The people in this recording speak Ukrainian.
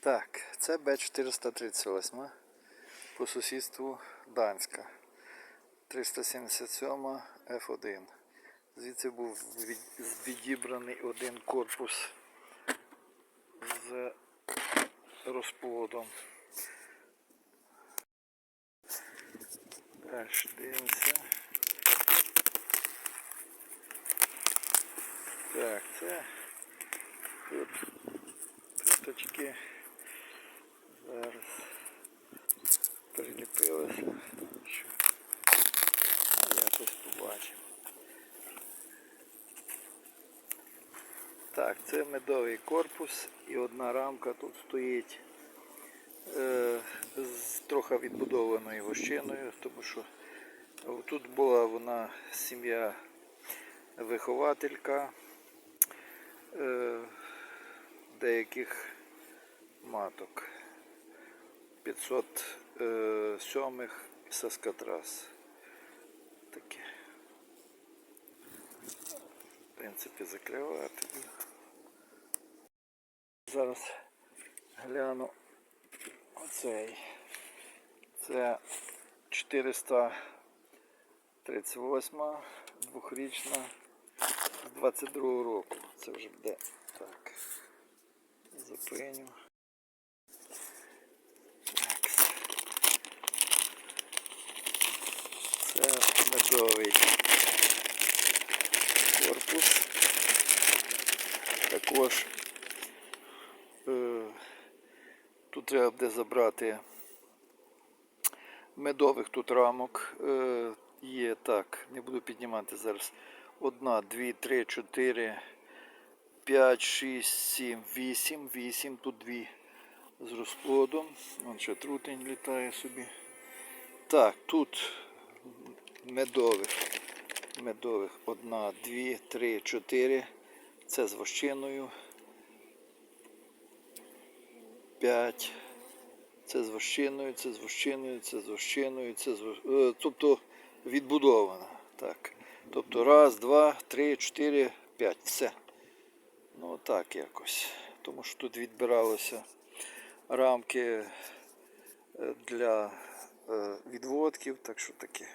Так, це Б438 по сусідству Данська. 377 F1. Звідси був відібраний один корпус з розплодом. Далі дивимося. Так, це тут труточки зараз приліпилися. Що? Ну, якось побачимо. Так, це медовий корпус і одна рамка тут стоїть е, з трохи відбудованою вощиною, тому що тут була вона сім'я вихователька е, деяких маток. 507 Саскатрас. Таке. Принципі, закривати. Зараз гляну оцей. Це 438 двохрічна з 22 року. Це вже буде так. Зупиню. Так. Це медовий корпус. Також е, тут треба буде забрати медових тут рамок. Е, є так, не буду піднімати зараз. Одна, дві, три, чотири, п'ять, шість, сім, вісім. Вісім. Тут дві з розплодом. Вон ще трутень літає собі. Так, тут медових. Медових. Одна, дві, три, чотири. Це з вощиною. П'ять. Це з вощиною, це з вощиною, це з вощиною, це з е, Тобто відбудована. Так. Тобто раз, два, три, чотири, п'ять. Все. Ну так якось. Тому що тут відбиралося рамки е, для е, відводків, так що таке.